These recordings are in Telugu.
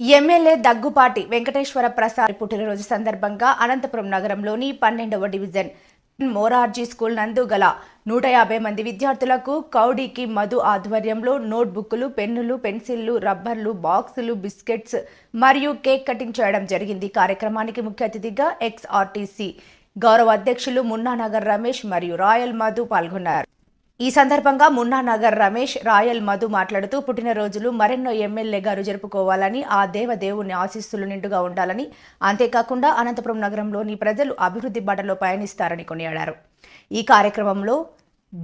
ఎమ్మెల్యే దగ్గుపాటి వెంకటేశ్వర ప్రసాద్ పుట్టినరోజు సందర్భంగా అనంతపురం నగరంలోని పన్నెండవ డివిజన్ మోరార్జీ స్కూల్ నందు గల నూట యాభై మంది విద్యార్థులకు కౌడీకి మధు ఆధ్వర్యంలో నోట్బుక్లు పెన్నులు పెన్సిళ్ళు రబ్బర్లు బాక్సులు బిస్కెట్స్ మరియు కేక్ కటింగ్ చేయడం జరిగింది. కార్యక్రమానికి ముఖ్య అతిథిగా ఎక్స్ఆర్టీసీ గౌరవ అధ్యక్షులు మున్నానగర్ రమేష్ మరియు రాయల్ మధు పాల్గొన్నారు. ఈ సందర్భంగా మున్నానగర్ రమేష్ రాయల్ మధు మాట్లాడుతూ పుట్టినరోజులు మరెన్నో ఎమ్మెల్యే గారు జరుపుకోవాలని ఆ దేవదేవుని ఆశీస్సులు నిండుగా ఉండాలని అంతేకాకుండా అనంతపురం నగరంలోని ప్రజలు అభివృద్ధి బాటలో పయనిస్తారని కొనియాడారు. ఈ కార్యక్రమంలో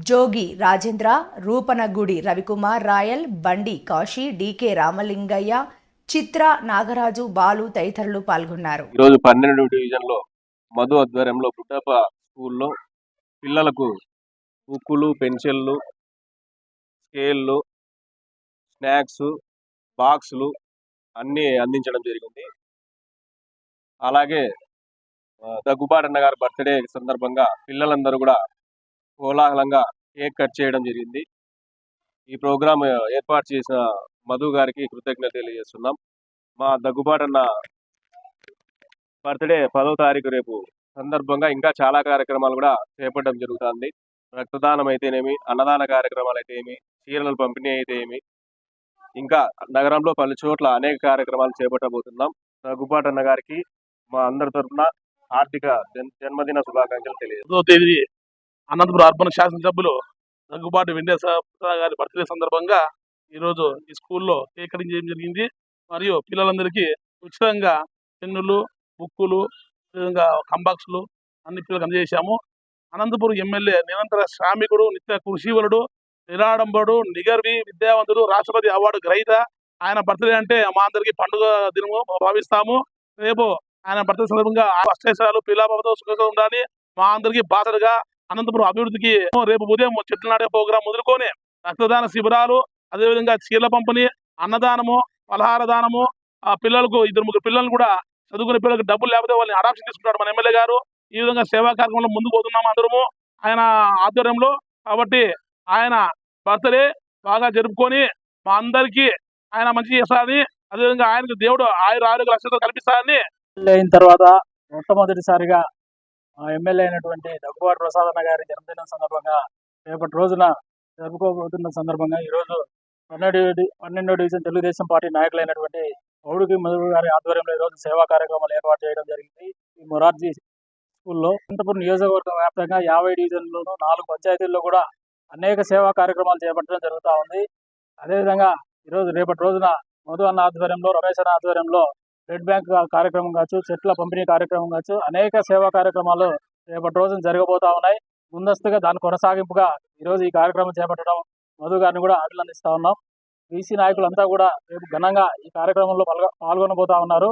జోగి రాజేంద్ర రూపనగుడి రవికుమార్ రాయల్ బండి కాశీ డీకే రామలింగయ్య చిత్ర నాగరాజు బాలు తదితరులు పాల్గొన్నారు. ఈరోజు పన్నెండు డివిజన్లో మధు ఆధ్వర్యంలో పుట్టప స్కూల్లో పిల్లలకు బుక్కులు పెన్సిళ్ళు స్కేళ్ళు స్నాక్స్ బాక్సులు అన్నీ అందించడం జరిగింది. అలాగే దగ్గుబాటన్న గారి బర్త్డే సందర్భంగా పిల్లలందరూ కూడా కోలాహలంగా కేక్ కట్ చేయడం జరిగింది. ఈ ప్రోగ్రాం ఏర్పాటు చేసిన మధు గారికి కృతజ్ఞత తెలియజేస్తున్నాం. మా దగ్గుబాటన్న బర్త్డే పదో తారీఖు రేపు సందర్భంగా ఇంకా చాలా కార్యక్రమాలు కూడా చేపట్టడం జరుగుతుంది. రక్తదానం అయితేనేమి అన్నదాన కార్యక్రమాలు అయితే ఏమి చీరల పంపిణీ అయితే ఏమి ఇంకా నగరంలో పలు చోట్ల అనేక కార్యక్రమాలు చేపట్టబోతున్నాం. రఘుపాటన్న గారికి మా అందరి తరఫున ఆర్థిక జన్- జన్మదిన శుభాకాంక్షలు తెలియదు తేదీ అనంతపురం అర్బన్ శాసనసభ్యులు దగ్గుబాటి వెంకటేశ్వర గారి బర్త్డే సందర్భంగా ఈరోజు ఈ స్కూల్లో కేక్ కటింగ్ చేయడం జరిగింది. మరియు పిల్లలందరికీ ఉచితంగా పెన్నులు బుక్కులు విధంగా కంబాక్స్లు అన్ని పిల్లలకు అందజేశాము. అనంతపురం ఎమ్మెల్యే నిరంతర శ్రామికుడు నిత్య కృషివలుడు నిరాడంబరుడు నిగర్వి విద్యావంతుడు రాష్ట్రపతి అవార్డు గ్రహీత. ఆయన బర్త్డే అంటే మా అందరికీ పండుగ దినము భావిస్తాము. రేపు ఆయన బర్త్డే సందర్భంగా అష్టేశాలు పిల్లాబాబుతో సుఖంగా ఉండాలి. మా అందరికీ బాసటగా అనంతపురం అభివృద్ధికి రేపు ఉదయం చెట్లు నాటే ప్రోగ్రాం వదులుకొని రక్తదాన శిబిరాలు అదేవిధంగా చీరల పంపిణీ అన్నదానము పలహార దానము ఆ పిల్లలకు ఇద్దరు ముగ్గురు పిల్లలు కూడా చదువుకునే పిల్లలకు డబ్బులు లేకపోతే వాళ్ళని అడాప్షన్ తీసుకుంటాడు మన ఎమ్మెల్యే గారు. ఈ విధంగా సేవా కార్యక్రమంలో ముందుకు పోతున్నాము అందరము. ఆయన ఆధ్వర్యంలో కాబట్టి ఆయన బర్త్డే బాగా జరుపుకొని మా అందరికీ ఆయన మంచి చేస్తారని అదేవిధంగా ఆయనకు దేవుడు ఆయుర ఆరోగ్య లక్ష్యంతో కల్పిస్తారని. అయిన తర్వాత మొట్టమొదటిసారిగా ఎమ్మెల్యే అయినటువంటి దగ్గుబాటు ప్రసాదన్న గారి జన్మదినం సందర్భంగా రేపటి రోజున జరుపుకోబోతున్న సందర్భంగా ఈరోజు పన్నెండు పన్నెండో డివిజన్ తెలుగుదేశం పార్టీ నాయకులైనటువంటి పౌడుకి మధురు గారి ఆధ్వర్యంలో ఈరోజు సేవా కార్యక్రమాలు ఏర్పాటు చేయడం జరిగింది. ఈ మొరార్జీ స్కూల్లో అనంతపురం నియోజకవర్గం వ్యాప్తంగా యాభై డివిజన్లోనూ నాలుగు పంచాయతీల్లో కూడా అనేక సేవా కార్యక్రమాలు చేపట్టడం జరుగుతూ ఉంది. అదేవిధంగా ఈరోజు రేపటి రోజున మధు అన్న ఆధ్వర్యంలో రమేష్ అన్న ఆధ్వర్యంలో బ్లడ్ బ్యాంక్ కార్యక్రమం కావచ్చు చెట్ల పంపిణీ కార్యక్రమం కావచ్చు అనేక సేవా కార్యక్రమాలు రేపటి రోజున జరగబోతా ఉన్నాయి. ముందస్తుగా దాని కొనసాగింపుగా ఈరోజు ఈ కార్యక్రమం చేపట్టడం మధు గారిని కూడా అభినందిస్తా ఉన్నాం. బీసీ నాయకులంతా కూడా రేపు ఘనంగా ఈ కార్యక్రమంలో పాల్గొ పాల్గొనబోతా ఉన్నారు.